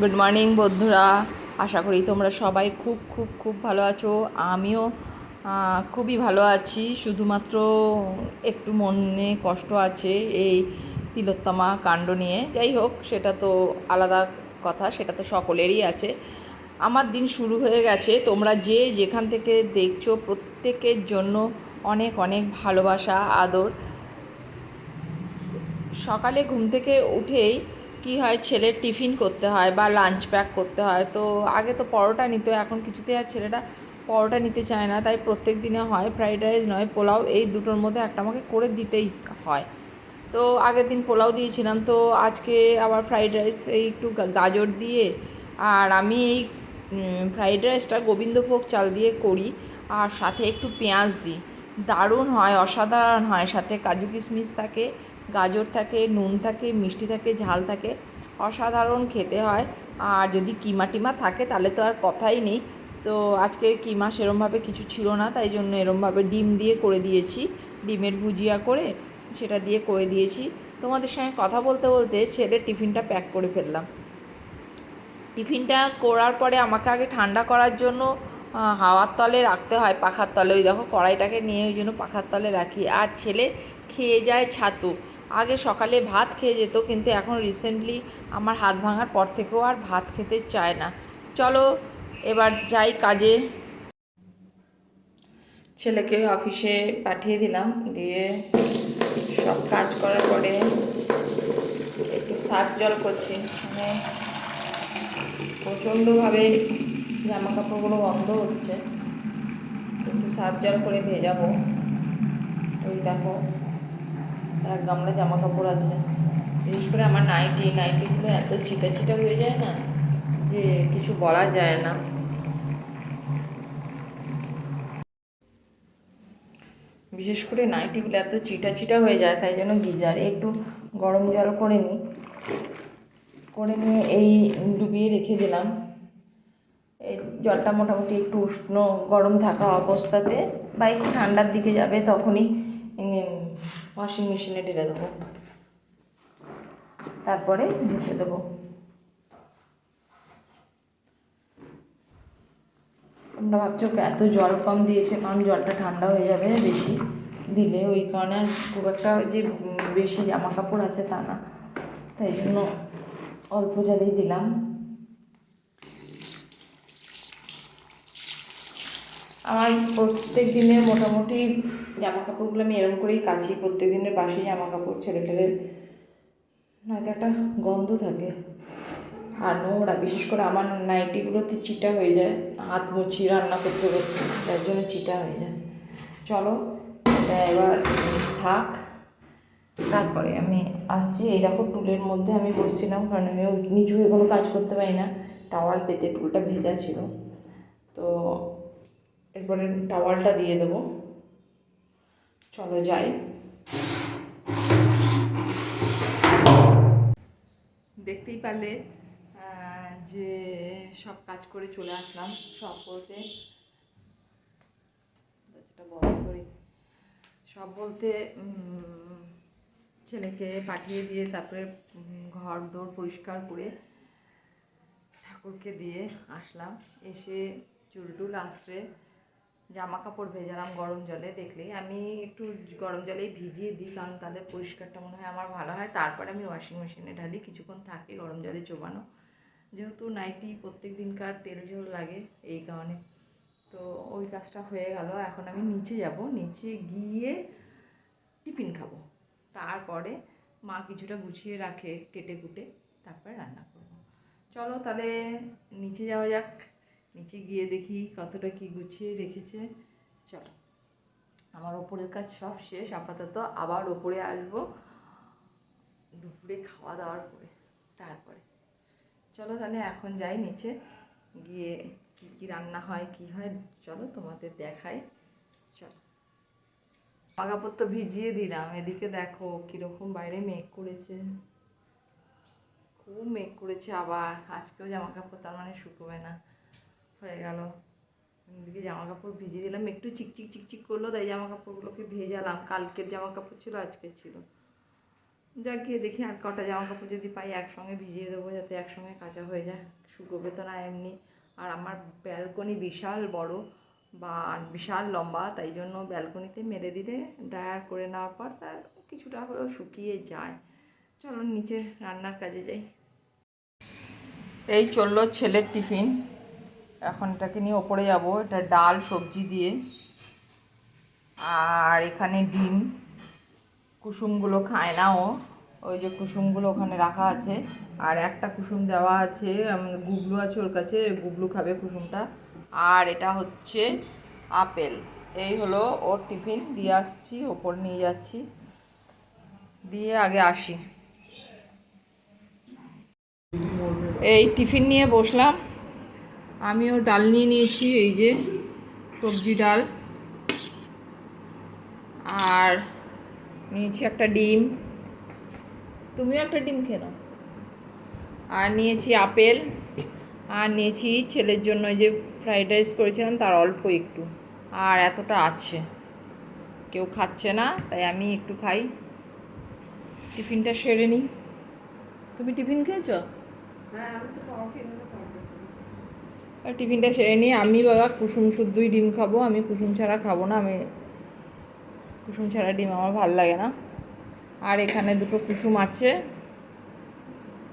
Good morning বন্ধুরা। আশা করি তোমরা সবাই খুব খুব খুব ভালো আছো। আমিও খুবই ভালো আছি। শুধুমাত্র একটু মনে কষ্ট আছে এই তিলোত্তমা কাণ্ড নিয়ে। যাই হোক, সেটা তো আলাদা কথা, সেটা তো সকলেরই আছে। আমার দিন শুরু হয়ে গেছে। তোমরা যে যেখান থেকে দেখছ, প্রত্যেকের জন্য অনেক অনেক ভালোবাসা, আদর। সকালে ঘুম থেকে উঠেই কি হয়, ছেলের টিফিন করতে হয় বা লাঞ্চ প্যাক করতে হয়। তো আগে তো পরোটা নিত, এখন কিছুতে আর ছেলেটা পরোটা নিতে চায় না। তাই প্রত্যেক দিনে হয়, ফ্রাইড রাইস নয়, পোলাও এই দুটোর মধ্যে একটা আমাকে করে দিতেই হয়। তো আগের দিন পোলাও দিয়েছিলাম, তো আজকে আবার ফ্রাইড রাইস, এই একটু গাজর দিয়ে আর আমি এই ফ্রাইড রাইসটা গোবিন্দভোগ চাল দিয়ে করি আর সাথে একটু পেঁয়াজ দিই। দারুণ হয়, অসাধারণ হয়, সাথে কাজু কিশমিশ থাকে গাজর থাকে, নুন থাকে, মিষ্টি থাকে, ঝাল থাকে, অসাধারণ খেতে হয়। আর যদি কিমা টিমা থাকে তাহলে তো আর কথাই নেই। তো আজকে কিমা সেরমভাবে কিছু ছিল না, তাই জন্য এরমভাবে ডিম দিয়ে করে দিয়েছি। ডিমের ভুজিয়া করে সেটা দিয়ে করে দিয়েছি। তোমাদের সঙ্গে কথা বলতে বলতে ছেলে টিফিনটা প্যাক করে ফেললাম। টিফিনটা করার পরে আমাকে আগে ঠান্ডা করার জন্য হাওয়ার তলে রাখতে হয় পাখার তলে। ওই দেখো কড়াইটাকে নিয়ে ওই জন্য পাখার তলে রাখি। আর ছেলে খেয়ে যায় ছাতু। আগে সকালে ভাত খেয়ে যেত, কিন্তু এখন রিসেন্টলি আমার হাত ভাঙার পর থেকেও আর ভাত খেতে চায় না। চলো, এবার যাই কাজে। ছেলেকে অফিসে পাঠিয়ে দিলাম, দিয়ে সব কাজ করার পরে একটু সার্ফ জল করছি। মানে প্রচণ্ডভাবে জামা কাপড়গুলো বন্ধ হচ্ছে। একটু সার্ফ জল করে ভেজাবো। ওই দেখো। এক গামলা জামা কাপড় আছে। বিশেষ করে আমার নাইটি নাইটিগুলো এত চিটা চিটা হয়ে যায় না যে কিছু বলা যায় না। বিশেষ করে নাইটিগুলো এত চিটা চিটা হয়ে যায়, তাই জন্য গিজারে একটু গরম জল করে নিই। করে নিয়ে এই ডুবিয়ে রেখে দিলাম। এই জলটা মোটামুটি একটু উষ্ণ গরম থাকা অবস্থাতে বা একটু ঠান্ডার দিকে যাবে তখনই ওয়াশিং মেশিনে ঢেলে দেবো। তারপরে ধুতে দেবো। তোমরা ভাবছ এত জল কম দিয়েছে, কারণ জলটা ঠান্ডা হয়ে যাবে বেশি দিলে। ওই কারণে খুব একটা যে বেশি জামা কাপড় আছে তা না। তাই জন্য অল্প জলেই দিলাম। আমার প্রত্যেক দিনের মোটামুটি জামা কাপড়গুলো আমি এরকম করেই কাচি। প্রত্যেক দিনের বাসি জামা কাপড় ছেলে টেলে নয়তো একটা গন্ধ থাকে। আর নোংরা, বিশেষ করে আমার নাইটিগুলোতে চিটা হয়ে যায়। হাত মুছি রান্না করতে করতে, তার জন্য চিটা হয়ে যায়। চলো এবার থাক। তারপরে আমি আসছি। এই দেখো টুলের মধ্যে আমি বসছিলাম, কারণ আমি নিচু হয়ে কোনো কাজ করতে পারি না। টাওয়াল পেতে টুলটা ভেজা ছিল। তো এরপরে টাওয়ালটা দিয়ে দেবো। চলো যাই। দেখতেই পারলে যে সব কাজ করে চলে আসলাম সব বলতে। বন্ধ করি। সব বলতে ছেলেকে পাঠিয়ে দিয়ে তারপরে ঘর দোর পরিষ্কার করে ঠাকুরকে দিয়ে আসলাম। এসে চুল টুল আসছে জামা কাপড় ভেজালাম গরম জলে, দেখলেই আমি একটু গরম জলেই ভিজিয়ে দিই, কারণ তাহলে পরিষ্কারটা মনে হয় আমার ভালো হয়। তারপরে আমি ওয়াশিং মেশিনে ঢালি, কিছুক্ষণ থাকে গরম জলে চোবানো। যেহেতু নাইটি প্রত্যেক দিনকার তেল ঝোল লাগে এই কারণে। তো ওই কাজটা হয়ে গেল, এখন আমি নিচে যাব, নিচে গিয়ে টিফিন খাব। তারপরে মা কিছুটা গুছিয়ে রাখে, কেটে কুটে, তারপরে রান্না করব। চলো তাহলে নিচে যাওয়া যাক। নিচে গিয়ে দেখি কতটা কি গুছিয়ে রেখেছে। চলো। আমার ওপরের কাজ সব শেষ, আপাতত আবার ওপরে আসব। দুপুরে খাওয়া দাওয়ার পরে, তারপরে। চলো তাহলে এখন যাই নিচে। গিয়ে কী কী রান্না হয়, কি হয়, চলো তোমাদের দেখাই। চলো। তো ভিজিয়ে দিলাম। এদিকে দেখো কীরকম বাইরে মেঘ করেছে। খুব মেঘ করেছে আবার। আজকেও জামা কাপড় তার মানে শুকোবে না। হয়ে গেল। দিকে জামা কাপড় ভিজিয়ে দিলাম। একটু চিকচিক চিকচিক করল, তাই জামা কাপড়গুলোকে ভেজালাম। কালকের জামা কাপড় ছিল আজকের ছিল। যা গিয়ে দেখি আর কটা জামা কাপড় যদি পাই, একসঙ্গে ভিজিয়ে দেবো যাতে একসঙ্গে কাঁচা হয়ে যায়। শুকোবে তো না এমনি। আর আমার ব্যালকনি বিশাল বড় বা বিশাল লম্বা, তাই জন্য ব্যালকনিতে মেরে দিলে ড্রায়ার করে নেওয়ার পর তার কিছুটা হলেও শুকিয়ে যায়। চলো, নিচে রান্নার কাজে যাই। এই চলল ছেলের টিফিন। এখন এটাকে নিয়ে ওপরে যাব। এটা ডাল, সবজি দিয়ে। আর এখানে ডিম। কুসুমগুলো খায় না ও। ওই যে কুসুমগুলো ওখানে রাখা আছে। আর একটা কুসুম দেওয়া আছে গুবলু আছে ওর কাছে। গুবলু খাবে কুসুমটা। আর এটা হচ্ছে আপেল। এই হলো ওর টিফিন। দিয়ে আসছি, ওপর নিয়ে যাচ্ছি। দিয়ে আগে আসি। এই টিফিন নিয়ে বসলাম। আমিও ডাল নিয়ে নিয়েছি, এই যে সবজি ডাল। আর নিয়েছি একটা ডিম। তুমিও একটা ডিম খেলো আর নিয়েছি আপেল। আর নিয়েছি ছেলের জন্য যে ফ্রাইড রাইস করেছিলাম, তার অল্প একটু। আর এতটা আছে। কেউ খাচ্ছে না, তাই আমি একটু খাই। টিফিনটা সেরে নিই তুমি টিফিন খেয়েছো? আর টিফিনটা সেরে নিই আমি বাবা কুসুম শুদ্ধই ডিম খাব, আমি কুসুম ছাড়া খাব না, আমি কুসুম ছাড়া ডিম আমার ভালো লাগে না। আর এখানে দুটো কুসুম আছে।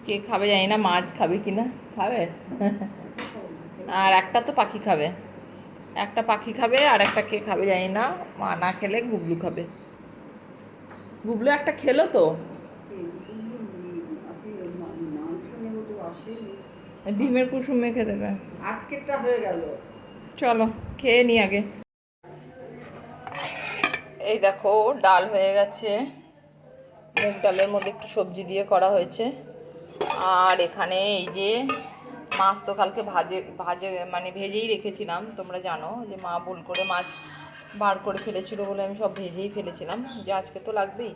কে খাবে জানি না মাছ খাবে কি না, খাবে? আর একটা তো পাখি খাবে। একটা পাখি খাবে আর একটা কে খাবে জানি না, মা না খেলে গুবলু খাবে। গুবলু একটা খেলো তো? ডিমের কুসুম মেখে দেবে। আজকেরটা হয়ে গেল। চলো খেয়ে নি আগে। এই দেখো ডাল হয়ে গেছে। মুগ ডালের মধ্যে একটু সবজি দিয়ে করা হয়েছে। আর এখানে এই যে মাছ তো কালকে ভাজে ভাজে মানে ভেজেই রেখেছিলাম তোমরা জানো যে মা ভুল করে মাছ বার করে ফেলেছিল বলে আমি সব ভেজেই ফেলেছিলাম। যে আজকে তো লাগবেই।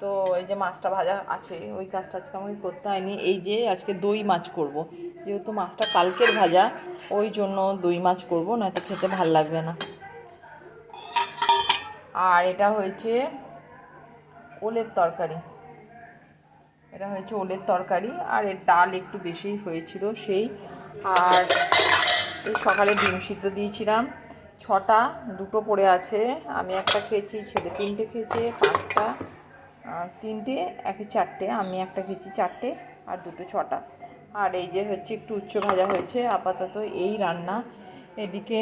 তো এই যে মাছটা ভাজা আছে, ওই কাজটা আজকে আমাকে করতে হয়নি। এই যে আজকে দই মাছ করব। যেহেতু মাছটা কালকের ভাজা, ওই জন্য দই মাছ করব, নয়তো খেতে ভালো লাগবে না। আর এটা হয়েছে ওলের তরকারি। এটা হয়েছে ওলের তরকারি, আর এর ডাল একটু বেশি হয়েছিল সেই। আর এই সকালে ডিম সিদ্ধ দিয়েছিলাম। ছটা, দুটো পড়ে আছে। আমি একটা খেয়েছি, ছেলে তিনটে খেয়েছে, পাঁচটা। তিনটে, একে চারটে, আমি একটা খেয়েছি চারটে আর দুটো ছটা। আর এই যে হচ্ছে একটু উচ্চ ভাজা হয়েছে, আপাতত এই রান্না। এদিকে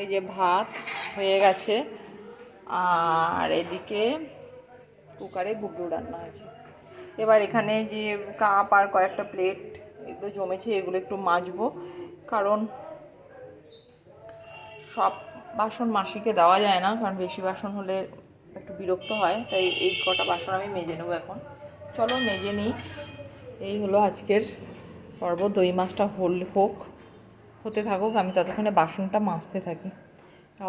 এই যে ভাত হয়ে গেছে, আর এদিকে কুকারে বুগড়ু রান্না হয়েছে। এবার এখানে যে কাপ আর কয়েকটা প্লেট এগুলো জমেছে, এগুলো একটু মাজবো, কারণ সব বাসন মাসিকে দেওয়া যায় না, কারণ বেশি বাসন হলে বিরক্ত হয়, তাই এই কটা বাসন আমি মেজে নেব এখন। চলো মেজে নিই। এই হলো আজকের পর্ব। দই মাছটা হল হোক, হতে থাকুক, আমি ততক্ষণে বাসনটা মাজতে থাকি।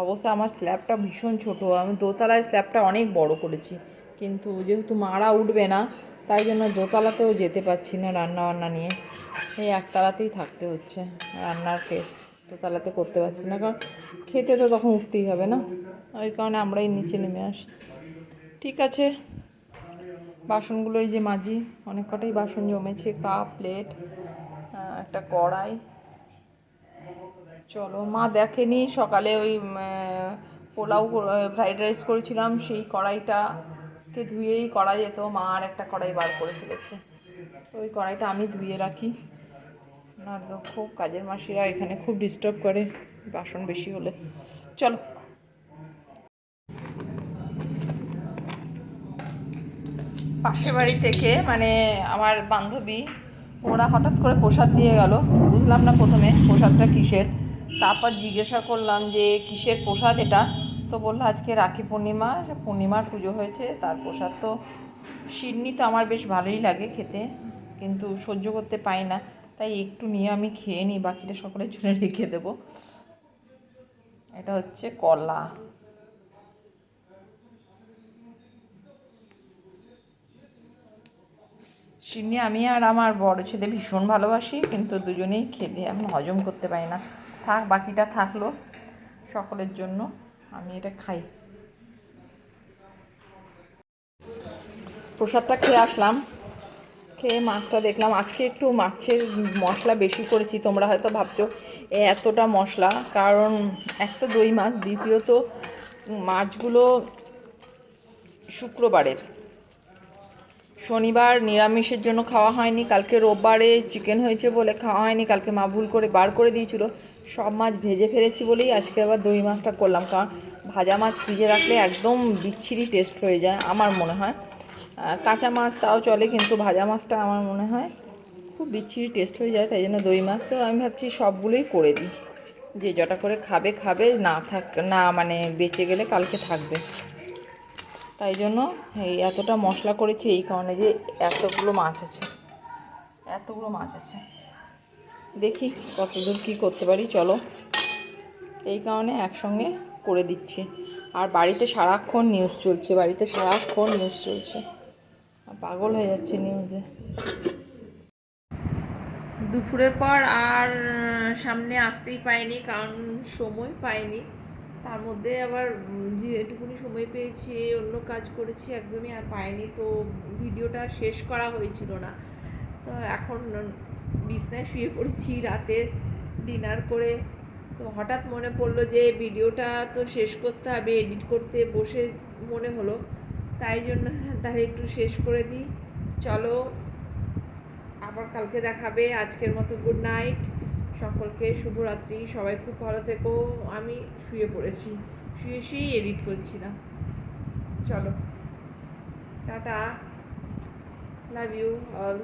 অবস্থা আমার স্ল্যাবটা ভীষণ ছোট, আমি দোতলায় স্ল্যাবটা অনেক বড় করেছি। কিন্তু যেহেতু মারা উঠবে না, তাই জন্য দোতলাতেও যেতে পারছি না রান্না বান্না নিয়ে। এই একতলাতেই থাকতে হচ্ছে, রান্নার কেস দোতলাতে করতে পারছি না, কারণ খেতে তো তখন উঠতেই হবে না। ওই কারণে আমরাই নিচে নেমে আসি। ঠিক আছে। বাসনগুলো এই যে মাজি, অনেক কটাই বাসন জমেছে, কাপ, প্লেট একটা কড়াই। চলো, মা দেখেনি সকালে ওই পোলাও ফ্রাইড রাইস করেছিলাম, সেই কড়াইটাকে ধুয়েই করা যেত, মা আর একটা কড়াই বার করে ফেলেছে। ওই কড়াইটা আমি ধুয়ে রাখি। না তো খুব কাজের মাসিরা এখানে খুব ডিস্টার্ব করে, বাসন বেশি হলে। চলো। পাশের বাড়ি থেকে মানে আমার বান্ধবী, ওরা হঠাৎ করে প্রসাদ দিয়ে গেল। বুঝলাম না প্রথমে প্রসাদটা কিসের। তারপর জিজ্ঞাসা করলাম যে, কিসের প্রসাদ এটা? তো বলল, আজকে রাখি পূর্ণিমা পূর্ণিমার পুজো হয়েছে, তার প্রসাদ তো সিডনি তো আমার বেশ ভালোই লাগে খেতে, কিন্তু সহ্য করতে পাই না। তাই একটু নিয়ে আমি খেয়ে নিই, বাকিটা সকলের জন্য রেখে দেবো। এটা হচ্ছে কলা। সিডনি আমি আর আমার বড় ছেলে ভীষণ ভালোবাসি, কিন্তু দুজনেই খেলে আমি হজম করতে পারি না। থাক, বাকিটা থাকল সকলের জন্য, আমি এটা খাই। প্রসাদটা খেয়ে আসলাম। খেয়ে মাছটা দেখলাম। আজকে একটু মাছের মশলা বেশি করেছি, তোমরা হয়তো ভাবছ এতটা মশলা, কারণ এক তো দই মাছ, দ্বিতীয়ত মাছগুলো শুক্রবারের। শনিবার নিরামিষের জন্য খাওয়া হয়নি। কালকে রোববারে চিকেন হয়েছে বলে খাওয়া হয়নি। কালকে মা ভুল করে বার করে দিয়েছিল। সব মাছ ভেজে ফেলেছি বলেই আজকে আবার দই মাছটা করলাম। কারণ ভাজা মাছ ফ্রিজে রাখলে একদম বিচ্ছিরি টেস্ট হয়ে যায়, আমার মনে হয়। কাঁচা মাছ তাও চলে, কিন্তু ভাজা মাছটা আমার মনে হয় খুব বিচ্ছিরি টেস্ট হয়ে যায়, তাই জন্য দই মাছ তো আমি ভাবছি সবগুলোই করে দিই। যে জটা করে খাবে খাবে, না থাক, না মানে বেঁচে গেলে কালকে থাকবে। তাই জন্য এই এতটা মশলা করেছি এই কারণে যে এতগুলো মাছ আছে। এতগুলো মাছ আছে। দেখি কতদূর কী করতে পারি, চলো। এই কারণে একসঙ্গে করে দিচ্ছি। আর বাড়িতে সারাক্ষণ নিউজ চলছে, বাড়িতে সারাক্ষণ নিউজ চলছে। পাগল হয়ে যাচ্ছে নিউজে দুপুরের পর আর সামনে আসতেই পাইনি, কারণ সময় পাইনি। তার মধ্যে আবার যেটুকুনি সময় পেয়েছি অন্য কাজ করেছি, একদমই আর পাইনি, তো ভিডিওটা শেষ করা হয়েছিল না। তো এখন বিছনায় শুয়ে পড়েছি, রাতে ডিনার করে। তো হঠাৎ মনে পড়ল যে, ভিডিওটা তো শেষ করতে হবে, এডিট করতে বসে মনে হলো। তাই জন্য তাহলে একটু শেষ করে দিই। চলো, আবার কালকে দেখাবে। আজকের মতো গুড নাইট। সকলকে শুভরাত্রি, সবাই খুব ভালো থেকো। আমি শুয়ে পড়েছি, শুয়ে শুয়েই এডিট করছিলাম চলো, টাটা লাভ ইউ অল